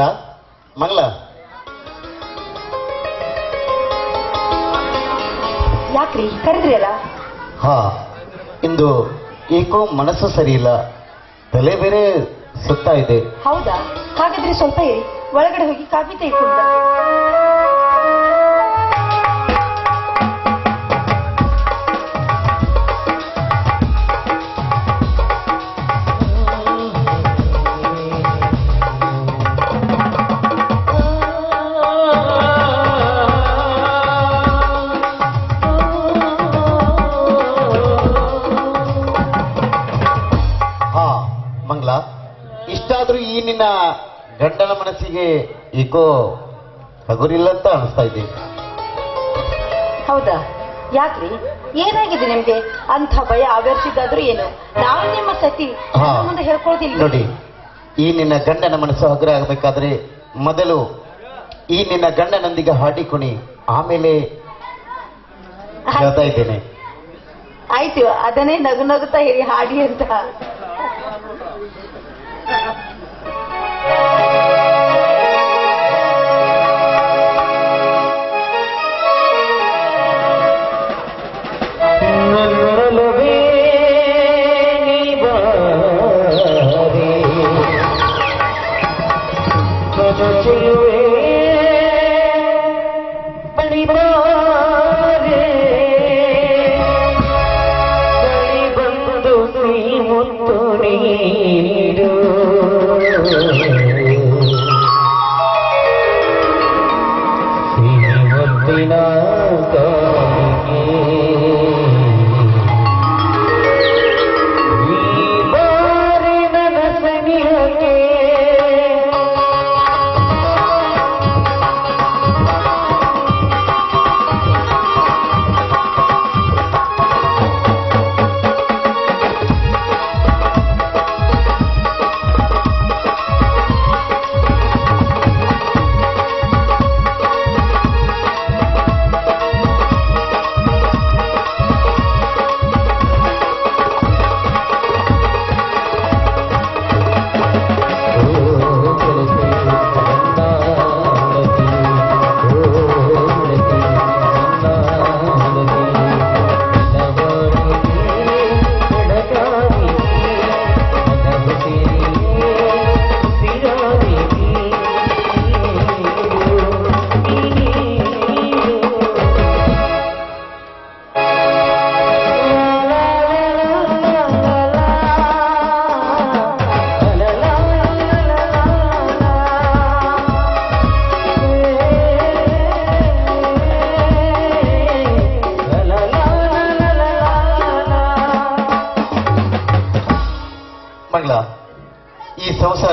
ಮಂಗ್ಲ ಮಂಗಲ? ಯಾಕ್ರಿ? ಕರೆದ್ರಿ ಅಲ್ಲ ಹಾ. ಇಂದು ಏಕೋ ಮನಸ್ಸು ಸರಿ ಇಲ್ಲ ತಲೆ ಬೇರೆ ಸುತ್ತಾ ಇದೆ. ಹೌದಾ? ಹಾಗಾದ್ರೆ ಸ್ವಲ್ಪ ಇರಿ. ಒಳಗಡೆ ಹೋಗಿ ಕಾಫಿ ತೆಗೆದುಕೊಂಡು ಗಂಡನ ಮನಸ್ಸಿಗೆ ಈಕೋ ಹಗುರಿಲ್ಲ ಅಂತ ಅನಿಸ್ತಾ ಇದೆ. ಹೌದಾ? ಯಾಕ್ರಿ? ಏನಾಗಿದೆ ನಿಮ್ಗೆ? ಅಂಥ ಭಯ ಆವರಿಸಿದ್ದಾದ್ರೂ ಏನು? ನಾವು ನಿಮ್ಮ ಸತಿ ಹಾ. ಮುಂದೆ ಹೇಳ್ಕೊಳ್ತೀನಿ. ನೋಡಿ ಈ ನಿನ್ನ ಗಂಡನ ಮನಸ್ಸು ಹಗುರ ಆಗಬೇಕಾದ್ರೆ ಮೊದಲು ಈ ನಿನ್ನ ಗಂಡನೊಂದಿಗೆ ಹಾಡಿಕೊಣಿ ಆಮೇಲೆ ಹೇಳ್ತಾ ಇದ್ದೇನೆ. ಆಯ್ತು ಅದನ್ನೇ ನಗು ನಗುತ್ತಾ ಹೇಳಿ ಹಾಡಿ ಅಂತ. ہیں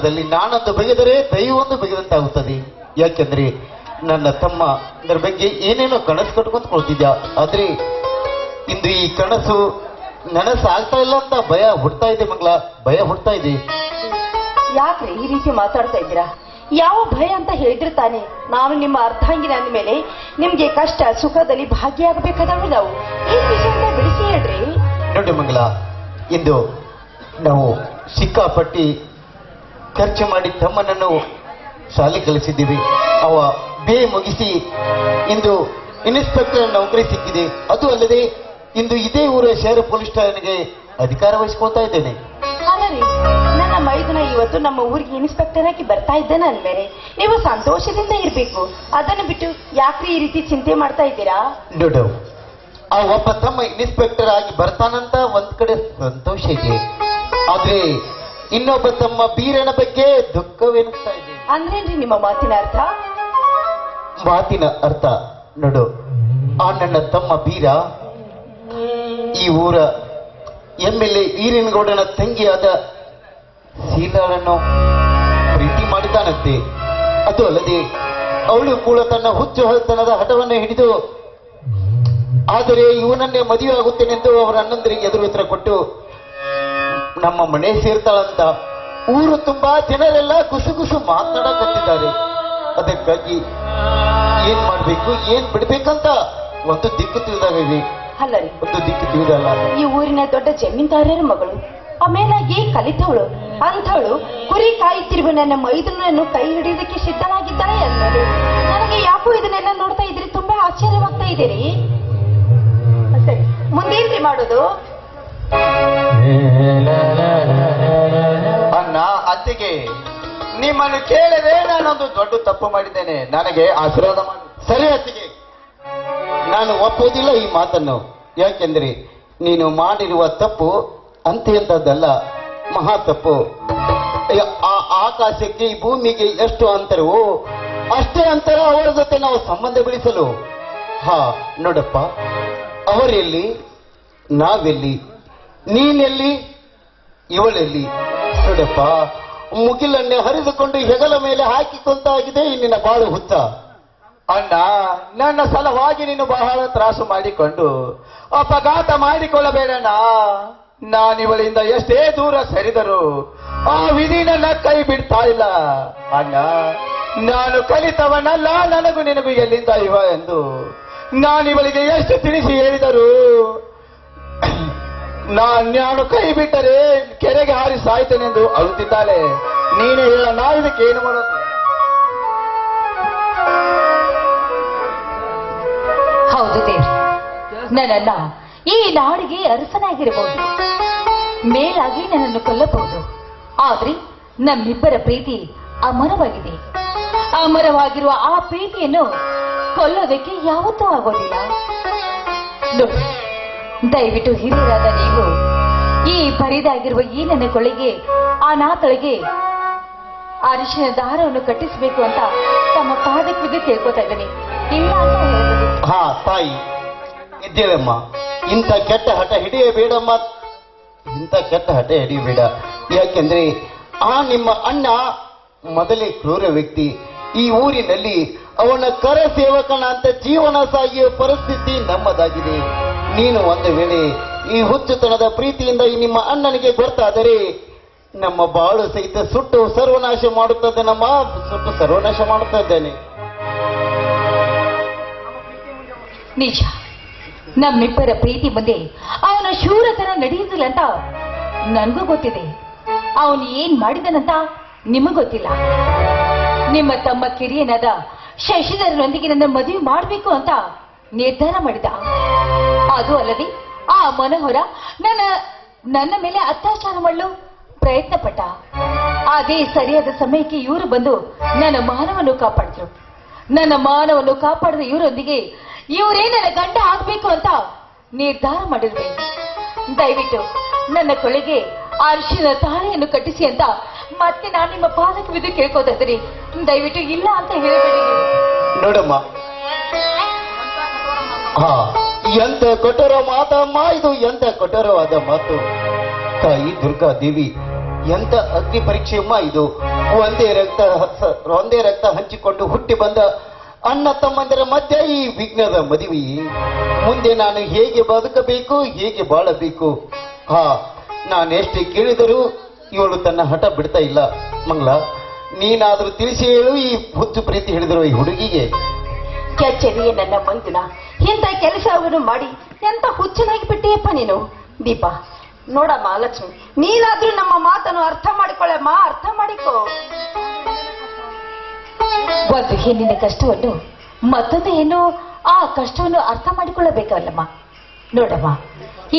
ಸಂಸಾರದಲ್ಲಿ ನಾನೊಂದು ಬಗೆದರೆ ದೈವೊಂದು ಬಗೆದಂತಾಗುತ್ತದೆ. ಯಾಕೆಂದ್ರೆ ನನ್ನ ತಮ್ಮ ಅದರ ಬಗ್ಗೆ ಏನೇನೋ ಕನಸು ಕಟ್ಕೊಂಡು ಕೊಳ್ತಿದ್ಯಾ ಆದ್ರೆ ಇಂದು ಈ ಕನಸು ನನಸು ಆಗ್ತಾ ಇಲ್ಲ ಅಂತ ಭಯ ಹುಡ್ತಾ ಇದೆ ಮಗಳ ಭಯ ಹುಡ್ತಾ ಇದೆ. ಯಾಕ್ರಿ ಈ ರೀತಿ ಮಾತಾಡ್ತಾ ಇದ್ದೀರಾ? ಯಾವ ಭಯ ಅಂತ ಹೇಳಿದ್ರೆ ತಾನೆ. ನಾನು ನಿಮ್ಮ ಅರ್ಧಾಂಗಿನ ಅಂದಮೇಲೆ ನಿಮ್ಗೆ ಕಷ್ಟ ಸುಖದಲ್ಲಿ ಭಾಗಿಯಾಗಬೇಕಾದವರು ನಾವು. ಈ ವಿಷಯನ ಬಿಡಿಸಿ ಹೇಳ್ರಿ. ನೋಡಿ ಮಂಗಳ ಇಂದು ನಾವು ಸಿಕ್ಕಾಪಟ್ಟಿ ಖರ್ಚು ಮಾಡಿ ತಮ್ಮನನ್ನು ಶಾಲೆ ಕಲಿಸಿದ್ದೀವಿ ಅವ ಬೇ ಮುಗಿಸಿ ಇಂದು ಇನ್ಸ್ಪೆಕ್ಟರ್ ನೌಕರಿ ಸಿಕ್ಕಿದೆ. ಅದು ಅಲ್ಲದೆ ಇಂದು ಇದೇ ಊರ ಶಹರ ಪೊಲೀಸ್ ಠಾಣೆಗೆ ಅಧಿಕಾರ ವಹಿಸ್ಕೊಳ್ತಾ ಇದ್ದೇನೆ. ನನ್ನ ಮೈದುನ ಇವತ್ತು ನಮ್ಮ ಊರಿಗೆ ಇನ್ಸ್ಪೆಕ್ಟರ್ ಆಗಿ ಬರ್ತಾ ಇದ್ದೇನೆ ಅಂದ್ಮೇಲೆ ನೀವು ಸಂತೋಷದಿಂದ ಇರ್ಬೇಕು. ಅದನ್ನು ಬಿಟ್ಟು ಯಾಕ್ರಿ ಈ ರೀತಿ ಚಿಂತೆ ಮಾಡ್ತಾ ಇದ್ದೀರಾ? ನೋಡು ಆ ಒಬ್ಬ ತಮ್ಮ ಇನ್ಸ್ಪೆಕ್ಟರ್ ಆಗಿ ಬರ್ತಾನಂತ ಒಂದ್ ಕಡೆ ಸಂತೋಷ ಇದೆ. ಆದ್ರೆ ಇನ್ನೊಬ್ಬ ತಮ್ಮ ಬೀರನ ಬಗ್ಗೆ ದುಃಖವೆನಿಸ್ತಾ ಇದೆ ಅಂದ್ರೇನ್ರಿ ನಿಮ್ಮ ಮಾತಿನ ಅರ್ಥ? ಮಾತಿನ ಅರ್ಥ ನೋಡು ಆ ನನ್ನ ತಮ್ಮ ಬೀರ ಈ ಊರ ಎಂ ಎಲ್ ಎ ಈರಿನಗೌಡನ ತಂಗಿಯಾದ ಶೀಲಾಳನ್ನು ಪ್ರೀತಿ ಮಾಡಿದ್ದಾನಂತೆ. ಅದು ಅಲ್ಲದೆ ಅವಳು ಕೂಡ ತನ್ನ ಹುಚ್ಚು ಹೊಳತನದ ಹಠವನ್ನು ಹಿಡಿದು ಆದರೆ ಇವನನ್ನೇ ಮದುವೆ ಆಗುತ್ತೇನೆಂದು ಅವರ ಅಣ್ಣಂದರಿಗೆ ಎದುರು ಉತ್ತರ ಕೊಟ್ಟು ನಮ್ಮ ಮನೆ ಸೇರ್ತಾಳಂತ. ಊರು ತುಂಬಾ ಜನರೆಲ್ಲ ಗುಸುಗುಸು ಮಾತನಾಡಕತ್ತಿದ್ದಾರೆ ಅದಕ್ಕಾಗಿ ಏನ್ ಮಾಡ್ಬೇಕು ಏನ್ ಬಿಡ್ಬೇಕಂತ ಒಂದು ದಿಕ್ಕು ತಿಳಿದಾಗಿದೆ ಅಲ್ಲ ಒಂದು ದಿಕ್ಕು ತಿಳಿದಲ್ಲ ಈ ಊರಿನ ದೊಡ್ಡ ಜಮೀನ್ದಾರರ ಮಗಳು ಆಮೇಲಾಗಿ ಕಲಿತವಳು ಅಂಥವಳು ಕುರಿ ಕಾಯುತ್ತಿರುವ ನನ್ನ ಮೈದುನನ್ನು ಕೈ ಹಿಡಿಯೋದಕ್ಕೆ ಸಿದ್ಧನಾಗಿದ್ದಾರೆ ಅನ್ನೋದು ನನಗೆ ಯಾಕೋ ಇದನ್ನೆಲ್ಲ ನೋಡ್ತಾ ಇದ್ರೆ ತುಂಬಾ ಆಶ್ಚರ್ಯವಾಗ್ತಾ ಇದ್ದೀರಿ ಸರಿ ಮುಂದೇನ್ರಿ ಮಾಡೋದು? ಅಣ್ಣ, ಅತ್ತಿಗೆ, ನಿಮ್ಮನ್ನು ಕೇಳದೆ ನಾನೊಂದು ದೊಡ್ಡ ತಪ್ಪು ಮಾಡಿದ್ದೇನೆ. ನನಗೆ ಆಶೀರ್ವಾದ ಮಾಡಿ. ಸರಿ, ಅತ್ತಿಗೆ. ನಾನು ಒಪ್ಪುವುದಿಲ್ಲ ಈ ಮಾತನ್ನು. ಯಾಕೆಂದ್ರೆ ನೀನು ಮಾಡಿರುವ ತಪ್ಪು ಅಂತ್ಯಂತದ್ದಲ್ಲ ಮಹಾ ತಪ್ಪು. ಆ ಆಕಾಶಕ್ಕೆ ಈ ಭೂಮಿಗೆ ಎಷ್ಟು ಅಂತರವೋ ಅಷ್ಟೇ ಅಂತರ ಅವರ ಜೊತೆ ನಾವು ಸಂಬಂಧ ಬೆಳೆಸಲು. ಹಾ, ನೋಡಪ್ಪ, ಅವರೆಲ್ಲಿ ನಾವೆಲ್ಲಿ ನೀನೆಲ್ಲಿ? ಇವಳೆಲ್ಲಿ? ನೋಡಪ್ಪ, ಮುಗಿಲನ್ನೇ ಹರಿದುಕೊಂಡು ಹೆಗಲ ಮೇಲೆ ಹಾಕಿಕೊಂತಾಗಿದೆ ನಿನ್ನ ಬಾಳು ಹುತ್ತ. ಅಣ್ಣ, ನನ್ನ ಸಲವಾಗಿ ನೀನು ಬಹಳ ತ್ರಾಸು ಮಾಡಿಕೊಂಡು ಅಪಘಾತ ಮಾಡಿಕೊಳ್ಳಬೇಡಣ್ಣ. ನಾನಿವಳಿಂದ ಎಷ್ಟೇ ದೂರ ಸರಿದರು ಆ ವಿಧಿ ನನ್ನ ಕೈ ಬಿಡ್ತಾ ಇಲ್ಲ. ಅಣ್ಣ, ನಾನು ಕಲಿತವನಲ್ಲ, ನನಗೂ ನಿನಗೂ ಎಲ್ಲಿಂದ ಇವ ಎಂದು. ನಾನಿವಳಿಗೆ ಎಷ್ಟು ತಿಳಿಸಿ ಹೇಳಿದರು ನಾನು ಕೈ ಬಿಟ್ಟರೆ ಕೆರೆಗೆ ಹಾರಿ ಸಾಯ್ತೇನೆಂದು ಅಳುತ್ತಿದ್ದಾಳೆ ನೀನು ಹೇಳ ನಾ ಇದಕ್ಕೆ ಏನು ಮಾಡೋದು? ಹೌದು ದೇವ್ರಿ. ನನ್ನನ್ನ ಈ ನಾಡಿಗೆ ಅರಸನಾಗಿರಬಹುದು. ಮೇಲಾಗಿ ನನ್ನನ್ನು ಕೊಲ್ಲಬಹುದು. ಆದ್ರೆ ನಮ್ಮಿಬ್ಬರ ಪ್ರೀತಿ ಅಮರವಾಗಿದೆ. ಅಮರವಾಗಿರುವ ಆ ಪ್ರೀತಿಯನ್ನು ಕೊಲ್ಲೋದಕ್ಕೆ ಯಾವತ್ತೂ ಆಗೋದಿಲ್ಲ. ನೋಡಿ ದಯವಿಟ್ಟು ಹಿರಿಯರಾದ ನೀವು. ಈ ಬರಿದಾಗಿರುವ ಈ ನನ್ನ ಕೊಳಿಗೆ, ಆ ನಾತಳಿಗೆ ಅರಿಶಿನ ದಾರವನ್ನು ಕಟ್ಟಿಸಬೇಕು ಅಂತ ತಮ್ಮ ಪಾದಕ್ಕೆ ಬಿದ್ದು ಕೇಳ್ಕೊತಾ ಇದ್ದೀನಿ. ಹಾ, ತಾಯಿ, ಇದ್ದೇವಮ್ಮ. ಇಂಥ ಕೆಟ್ಟ ಹಠ ಹಿಡಿಯಬೇಡಮ್ಮ. ಇಂಥ ಕೆಟ್ಟ ಹಠ ಹಿಡಿಯಬೇಡ ಯಾಕೆಂದ್ರೆ ಆ ನಿಮ್ಮ ಅಣ್ಣ ಮೊದಲೇ ಕ್ರೂರ ವ್ಯಕ್ತಿ. ಈ ಊರಿನಲ್ಲಿ ಅವನ ಕರ ಸೇವಕನ ಅಂತ ಜೀವನ ಸಾಗಿಯ ಪರಿಸ್ಥಿತಿ ನಮ್ಮದಾಗಿದೆ. ನೀನು ಒಂದು ವೇಳೆ ಈ ಹುಚ್ಚುತನದ ಪ್ರೀತಿಯಿಂದ ಈ ನಿಮ್ಮ ಅಣ್ಣನಿಗೆ ಗೊತ್ತಾದರೆ ನಮ್ಮ ಬಾಳು ಸಹಿತ ಸುಟ್ಟು ಸರ್ವನಾಶ ಮಾಡುತ್ತದೆ, ನಮ್ಮ ಸುಟ್ಟು ಸರ್ವನಾಶ ಮಾಡುತ್ತಾ ಇದ್ದೇನೆ ನಿಜ. ನಮ್ಮಿಬ್ಬರ ಪ್ರೀತಿ ಮುಂದೆ ಅವನ ಶೂರತನ ನಡೆಯುವುದಿಲ್ಲ ಅಂತ ನನಗೂ ಗೊತ್ತಿದೆ. ಅವನು ಏನ್ ಮಾಡಿದನಂತ ನಿಮಗೂ ಗೊತ್ತಿಲ್ಲ. ನಿಮ್ಮ ತಮ್ಮ ಕಿರಿಯನಾದ ಶಶಿಧರನೊಂದಿಗೆ ನನ್ನ ಮದುವೆ ಮಾಡಬೇಕು ಅಂತ ನಿರ್ಧಾರ ಮಾಡಿದ. ಅದು ಅಲ್ಲದೆ ಆ ಮನೋಹರ ನನ್ನ ನನ್ನ ಮೇಲೆ ಅತ್ಯಾಚಾರ ಮಾಡಲು ಪ್ರಯತ್ನ ಪಟ್ಟ ಅದೇ ಸರಿಯಾದ ಸಮಯಕ್ಕೆ ಇವರು ಬಂದು ನನ್ನ ಮಾನವನ್ನು ಕಾಪಾಡಿದ್ರು. ನನ್ನ ಮಾನವನ್ನು ಕಾಪಾಡಿದ ಇವರೊಂದಿಗೆ ಇವರೇ ನನ್ನ ಗಂಡ ಆಗ್ಬೇಕು ಅಂತ ನಿರ್ಧಾರ ಮಾಡಿದ್ವಿ. ದಯವಿಟ್ಟು ನನ್ನ ಕೊಳೆಗೆ ಅರಿಶಿನ ತಾಳೆಯನ್ನು ಕಟ್ಟಿಸಿ ಅಂತ ಮತ್ತೆ ನಾನು ನಿಮ್ಮ ಪಾದಕ್ಕೆ ಬಿದ್ದು ಕೇಳ್ಕೋತಾ ದಯವಿಟ್ಟು ಇಲ್ಲ ಅಂತ ಹೇಳಬೇಡಿ. ನೋಡಮ್ಮ. ಎಂತ ಕಠೋರ ಮಾತಮ್ಮ ಇದು ಎಂತ ಕಠೋರವಾದ ಮಾತು. ತಾಯಿ ದುರ್ಗಾ ದೇವಿ, ಎಂತ ಅಗ್ನಿ ಪರೀಕ್ಷೆಯಮ್ಮ ಇದು ಒಂದೇ ರಕ್ತ ಒಂದೇ ರಕ್ತ ಹಂಚಿಕೊಂಡು ಹುಟ್ಟಿ ಬಂದ ಅಣ್ಣ ತಮ್ಮಂದಿರ ಮಧ್ಯ ಈ ವಿಘ್ನದ ಮದುವೆ. ಮುಂದೆ ನಾನು ಹೇಗೆ ಬದುಕಬೇಕು, ಹೇಗೆ ಬಾಳಬೇಕು? ಹಾ, ನಾನೆಷ್ಟೇ ಕೇಳಿದರೂ ಇವಳು ತನ್ನ ಹಠ ಬಿಡ್ತಾ ಇಲ್ಲ. ಮಂಗಳ, ನೀನಾದ್ರೂ ತಿಳಿಸಿ ಹೇಳು, ಈ ಹುಚ್ಚು ಪ್ರೀತಿ ಹೇಳಿದರು ಈ ಹುಡುಗಿಗೆ. ಕೆಚ್ಚೆದೆಯೇ ನನ್ನ ಮೈದುನ ಇಂಥ ಕೆಲಸವನ್ನು ಮಾಡಿ ಎಂತ ಹುಚ್ಚನಾಗಿ ಬಿಟ್ಟಿಯಪ್ಪ ನೀನು? ದೀಪ, ನೋಡಮ್ಮ ಲಕ್ಷ್ಮಿ, ನೀನಾದ್ರೂ ನಮ್ಮ ಮಾತನ್ನು ಅರ್ಥ ಮಾಡಿಕೊಳ್ಳಮ್ಮ ಅರ್ಥ ಮಾಡಿಕೋ. ಒಂದು ಹೆಣ್ಣಿನ ಕಷ್ಟವನ್ನು, ಮತ್ತೊಂದು ಏನು ಆ ಕಷ್ಟವನ್ನು ಅರ್ಥ ಮಾಡಿಕೊಳ್ಳಬೇಕಲ್ಲಮ್ಮ. ನೋಡಮ್ಮ,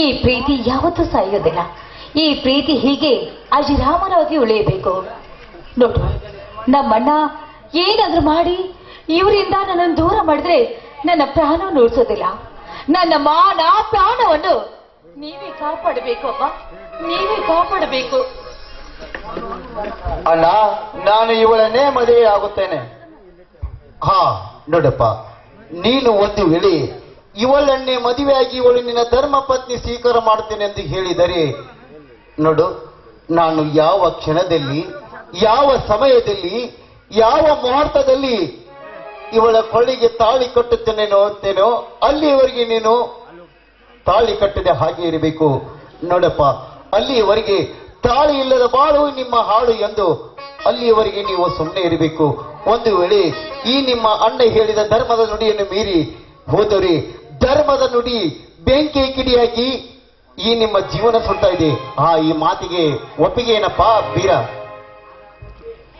ಈ ಪ್ರೀತಿ ಯಾವತ್ತೂ ಸಾಯೋದಿಲ್ಲ. ಈ ಪ್ರೀತಿ ಹೀಗೆ ಅಜಿರಾಮರಾಗಿ ಉಳಿಯಬೇಕು. ನೋಡು ನಮ್ಮಣ್ಣ ಏನಾದ್ರೂ ಮಾಡಿ, ಇವರಿಂದ ನನ್ನನ್ನು ದೂರ ಮಾಡಿದ್ರೆ ನನ್ನ ಪ್ರಾಣವನ್ನು ಉಳಿಸೋದಿಲ್ಲ. ನನ್ನ ಮಾನ ಪ್ರಾಣವನ್ನು ನೀವೇ ಕಾಪಾಡಬೇಕು ಅಮ್ಮ ನೀವೇ ಕಾಪಾಡಬೇಕು. ಅಣ್ಣ, ನಾನು ಇವಳನ್ನೇ ಮದುವೆ ಆಗುತ್ತೇನೆ. ಹಾ, ನೋಡಪ್ಪ, ನೀನು ಒಂದು ವೇಳೆ ಇವಳನ್ನೇ ಮದುವೆಯಾಗಿ ಇವಳು ನಿನ್ನ ಧರ್ಮ ಪತ್ನಿ ಸ್ವೀಕಾರ ಮಾಡ್ತೇನೆ ಎಂದು ಹೇಳಿದರೆ, ನೋಡು, ನಾನು ಯಾವ ಕ್ಷಣದಲ್ಲಿ, ಯಾವ ಸಮಯದಲ್ಲಿ, ಯಾವ ಮುಹೂರ್ತದಲ್ಲಿ ಇವಳ ಕೊಳ್ಳಿಗೆ ತಾಳಿ ಕಟ್ಟುತ್ತೇನೆ ಅಂತೇನೋ ಅಲ್ಲಿಯವರೆಗೆ ನೀನು ತಾಳಿ ಕಟ್ಟದೆ ಹಾಗೆ ಇರಬೇಕು. ನೋಡಪ್ಪ ಅಲ್ಲಿಯವರೆಗೆ ತಾಳಿ ಇಲ್ಲದ ಬಾಳು ನಿಮ್ಮ ಹಾಳು ಎಂದು ಅಲ್ಲಿಯವರೆಗೆ ನೀವು ಸುಮ್ಮನೆ ಇರಬೇಕು. ಒಂದು ವೇಳೆ ಈ ನಿಮ್ಮ ಅಣ್ಣ ಹೇಳಿದ ಧರ್ಮದ ನುಡಿಯನ್ನು ಮೀರಿ ಹೋದರೆ, ಧರ್ಮದ ನುಡಿ ಬೆಂಕಿ ಕಿಡಿಯಾಗಿ ಈ ನಿಮ್ಮ ಜೀವನ ಸುಡ್ತಾ ಇದೆ. ಆ ಈ ಮಾತಿಗೆ ಒಪ್ಪಿಗೆ ಏನಪ್ಪಾ, ಬೀರ?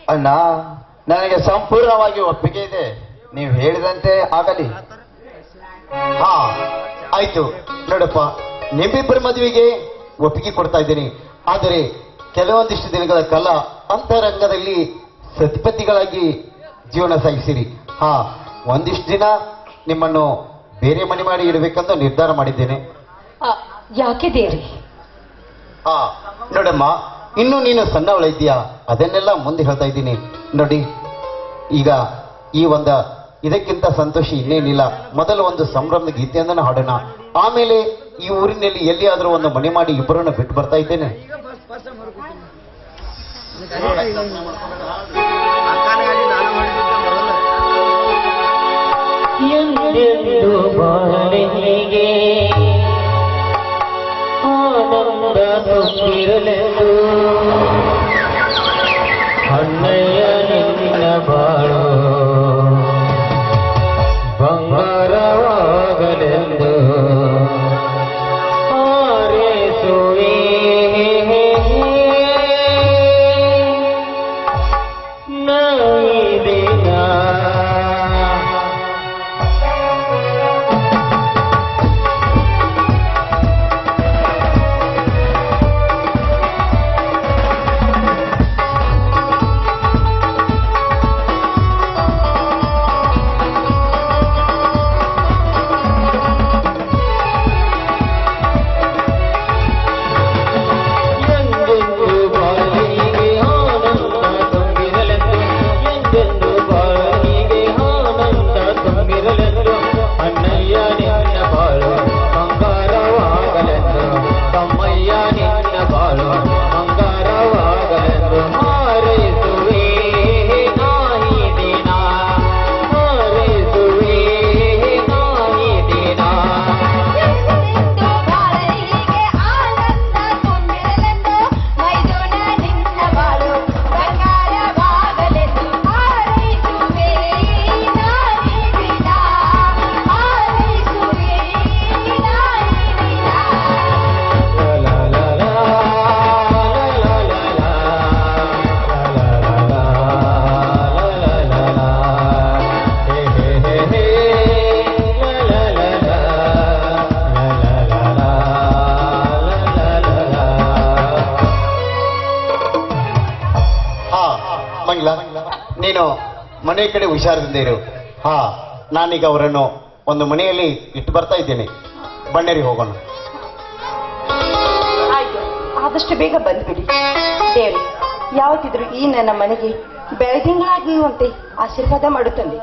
ಅಣ್ಣ, ನನಗೆ ಸಂಪೂರ್ಣವಾಗಿ ಒಪ್ಪಿಗೆ ಇದೆ. ನೀವು ಹೇಳಿದಂತೆ ಆಗಲಿ. ಹಾ ಆಯ್ತು. ನೋಡಪ್ಪ ನಿಮ್ಮಿಬ್ಬರ ಮದುವೆಗೆ ಒಪ್ಪಿಗೆ ಕೊಡ್ತಾ ಇದ್ದೀನಿ. ಆದರೆ ಕೆಲವೊಂದಿಷ್ಟು ದಿನಗಳ ಕಾಲ ಅಂತರಂಗದಲ್ಲಿ ಸತಿಪತಿಗಳಾಗಿ ಜೀವನ ಸಾಗಿಸಿರಿ. ಹಾ ಒಂದಿಷ್ಟು ದಿನ ನಿಮ್ಮನ್ನು ಬೇರೆ ಮನೆ ಮಾಡಿ ಇಡಬೇಕಂತ ನಿರ್ಧಾರ ಮಾಡಿದ್ದೇನೆ. ಆ, ಯಾಕೆ ದೇವ್ರಿ? ಹಾ ನೋಡಮ್ಮ ಇನ್ನು ನೀನು ಸಣ್ಣವಳಿದ್ದೀಯಾ ಅದನ್ನೆಲ್ಲ ಮುಂದೆ ಹೇಳ್ತಾ ಇದ್ದೀನಿ. ನೋಡಿ ಈಗ ಈ ಒಂದ ಇದಕ್ಕಿಂತ ಸಂತೋಷ ಇನ್ನೇನಿಲ್ಲ. ಮೊದಲು ಒಂದು ಸಂಭ್ರಮದ ಗೀತೆಯನ್ನ ಹಾಡೋಣ. ಆಮೇಲೆ ಈ ಊರಿನಲ್ಲಿ ಎಲ್ಲಿಯಾದರೂ ಒಂದು ಮನೆ ಮಾಡಿ ಇಬ್ಬರನ್ನ ಬಿಟ್ಟು ಬರ್ತಾ ಇದ್ದೇನೆ. ಅಣ್ಣಯ್ಯ ನಿನ್ನ ಬಾಳು ನೀನು ಮನೆ ಕಡೆ ಹುಷಾರದಿಂದ ಇರು. ಹಾ. ನಾನೀಗ ಅವರನ್ನು ಒಂದು ಮನೆಯಲ್ಲಿ ಇಟ್ಟು ಬರ್ತಾ ಇದ್ದೇನೆ. ಬಣ್ಣೇರಿ ಹೋಗೋಣ. ಆಯ್ತು ಆದಷ್ಟು ಬೇಗ ಬಂದ್ಬಿಡಿ. ದೇವಿ ಯಾವತ್ತಿದ್ರು ಈ ನನ್ನ ಮನೆಗೆ ಬೆಳದಿಂಗಳಾಗಿರುವಂತೆ ಆಶೀರ್ವಾದ ಮಾಡುತ್ತಂದೆ